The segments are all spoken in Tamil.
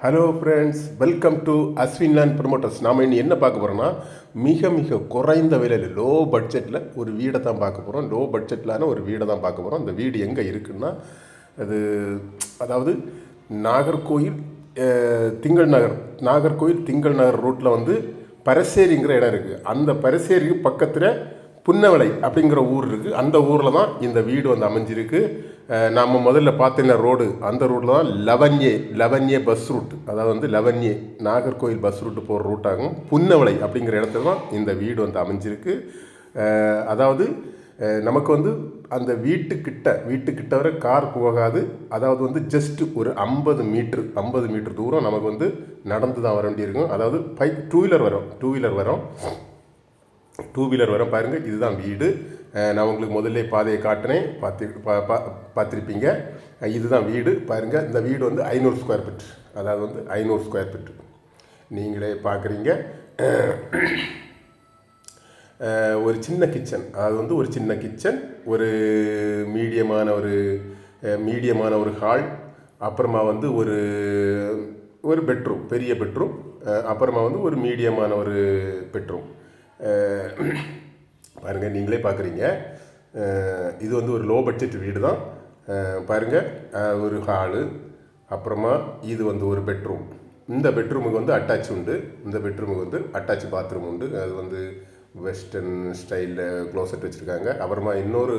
Hello friends welcome to Ashwin land promoters நாம் இன்னும் என்ன பார்க்க போகிறோம்னா மிக மிக குறைந்த விலையில் லோ பட்ஜெட்டில் ஒரு வீடை தான் பார்க்க போகிறோம் லோ பட்ஜெட்டிலான ஒரு வீடை தான் பார்க்க போகிறோம் அந்த வீடு எங்கே இருக்குன்னா அது அதாவது நாகர்கோயில் திங்கள் நகர். நாகர்கோயில் திங்கள் நகர் ரூட்டில் வந்து பரசேரிங்கிற இடம் இருக்குது அந்த பரசேரிக்கு பக்கத்தில் புன்னவளை அப்படிங்கிற ஊர் இருக்குது அந்த ஊரில் தான் இந்த வீடு வந்து அமைஞ்சிருக்கு. நம்ம முதல்ல பார்த்தீங்கன்னா ரோடு அந்த ரோட்டில் தான் லவன்யே லவன்யே பஸ் ரூட் அதாவது வந்து லவன்யே நாகர்கோயில் பஸ் ரூட்டு போகிற ரூட்டாகும் புன்னவளை அப்படிங்கிற இடத்துல தான் இந்த வீடு வந்து அமைஞ்சிருக்கு. அதாவது நமக்கு வந்து அந்த வீட்டுக்கிட்ட வீட்டுக்கிட்ட வர கார் போகாது. அதாவது வந்து ஜஸ்ட் ஒரு ஐம்பது மீட்ரு ஐம்பது மீட்ரு தூரம் நமக்கு வந்து நடந்து தான் வர வேண்டியிருக்கும். அதாவது பைக் டூ வீலர் வரும் டூ வீலர் வரும். டூ வீலர் வர பாருங்கள் இதுதான் வீடு. நான் உங்களுக்கு முதல்ல பாதையை காட்டினேன். பார்த்து பா பா- இதுதான் வீடு. பாருங்கள் இந்த வீடு வந்து ஐநூறு ஸ்கொயர் ஃபீட் அதாவது வந்து ஐநூறு ஸ்கொயர் ஃபீட் நீங்களே பார்க்குறீங்க. ஒரு சின்ன கிச்சன் அது வந்து ஒரு சின்ன கிச்சன் ஒரு மீடியமான ஒரு மீடியமான ஒரு ஹால் அப்புறமா வந்து ஒரு ஒரு பெட்ரூம் பெரிய பெட்ரூம் அப்புறமா வந்து ஒரு மீடியமான ஒரு பெட்ரூம் பாருங்கள் நீங்களே பார்க்குறீங்க இது வந்து ஒரு லோ பட்ஜெட் வீடு தான் பாருங்கள் ஒரு ஹாலு அப்புறமா இது வந்து ஒரு பெட்ரூம் இந்த பெட்ரூமுக்கு வந்து அட்டாச் உண்டு. இந்த பெட்ரூமுக்கு வந்து அட்டாச் பாத்ரூம் உண்டு. அது வந்து வெஸ்டர்ன் ஸ்டைலில் க்ளோசட் வச்சுருக்காங்க. அப்புறமா இன்னொரு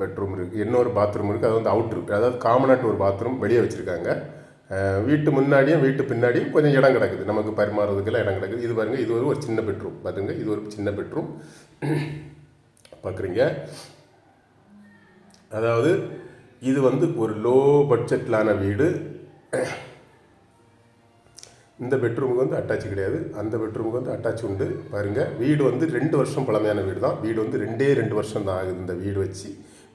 பெட்ரூம் இருக்குது இன்னொரு பாத்ரூம் இருக்குது அது வந்து அவுட்ரு அதாவது காமனாட்டு ஒரு பாத்ரூம் வெளியே வச்சுருக்காங்க. வீட்டு முன்னாடியும் வீட்டு பின்னாடியும் கொஞ்சம் இடம் கிடக்குது. நமக்கு பரிமாறுறதுக்கெல்லாம் இடம் கிடக்குது. இது பாருங்கள் இது ஒரு ஒரு சின்ன பெட்ரூம் பார்த்துங்க இது ஒரு சின்ன பெட்ரூம் பார்க்குறீங்க அதாவது இது வந்து ஒரு லோ பட்ஜெட்லான வீடு. இந்த பெட்ரூமுக்கு வந்து அட்டாச் கிடையாது. அந்த பெட்ரூமுக்கு வந்து அட்டாச் உண்டு. பாருங்கள் வீடு வந்து ரெண்டு வருஷம் பழமையான வீடு தான். வீடு வந்து ரெண்டே ரெண்டு வருஷம் தான் ஆகுது இந்த வீடு வச்சு.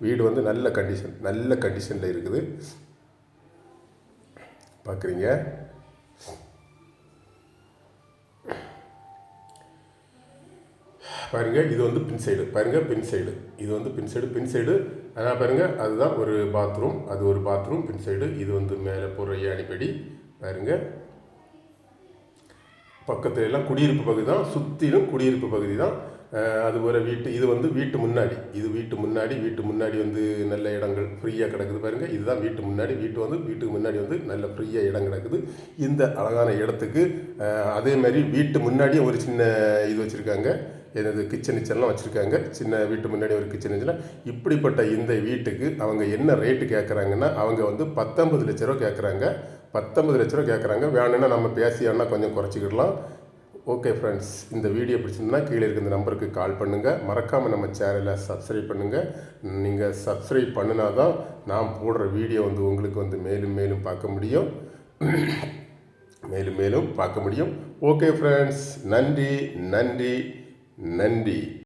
வீடு வந்து நல்ல கண்டிஷன் நல்ல கண்டிஷனில் இருக்குது. பார்க்குறீங்க பாருங்க இது வந்து பின் சைடு பாருங்க பின் சைடு இது வந்து பின் சைடு பின் சைடு ஆனால் பாருங்கள் அதுதான் ஒரு பாத்ரூம் அது ஒரு பாத்ரூம் பின் சைடு இது வந்து மேலே போகிற ஏணிப்படி. பாருங்கள் பக்கத்துல எல்லாம் குடியிருப்பு பகுதி தான். சுற்றிலும் குடியிருப்பு பகுதி தான். அதுபோல் வீட்டு இது வந்து வீட்டு முன்னாடி. இது வீட்டு முன்னாடி வீட்டு முன்னாடி வந்து நல்ல இடங்கள் ஃப்ரீயாக கிடக்குது பாருங்கள் இதுதான் வீட்டு முன்னாடி. வீட்டு வந்து வீட்டுக்கு முன்னாடி வந்து நல்ல ஃப்ரீயாக இடம் கிடக்குது. இந்த அழகான இடத்துக்கு அதே மாதிரி வீட்டு முன்னாடியே ஒரு சின்ன இது வச்சுருக்காங்க. எனது கிச்சன் கிச்சன்லாம் வச்சுருக்காங்க. சின்ன வீட்டு முன்னாடி ஒரு கிச்சன் கிச்சன் இப்படிப்பட்ட இந்த வீட்டுக்கு அவங்க என்ன ரேட்டு கேட்குறாங்கன்னா அவங்க வந்து பத்தொம்பது லட்ச ரூபா கேட்குறாங்க பத்தொம்பது லட்ச ரூபா கேட்குறாங்க வேணும்னா நம்ம பேசியானா கொஞ்சம் குறைச்சிக்கிடலாம். ஓகே ஃப்ரெண்ட்ஸ் இந்த வீடியோ பிடிச்சிருந்தா கீழே இருக்க இந்த நம்பருக்கு கால் பண்ணுங்கள் மறக்காமல் நம்ம சேனலை சப்ஸ்கிரைப் பண்ணுங்கள் நீங்கள் சப்ஸ்கிரைப் பண்ணினா தான் நான் போடுற வீடியோ வந்து உங்களுக்கு வந்து மேலும் மேலும் பார்க்க முடியும். மேலும் மேலும் பார்க்க முடியும். ஓகே ஃப்ரெண்ட்ஸ் நன்றி நன்றி நன்றி.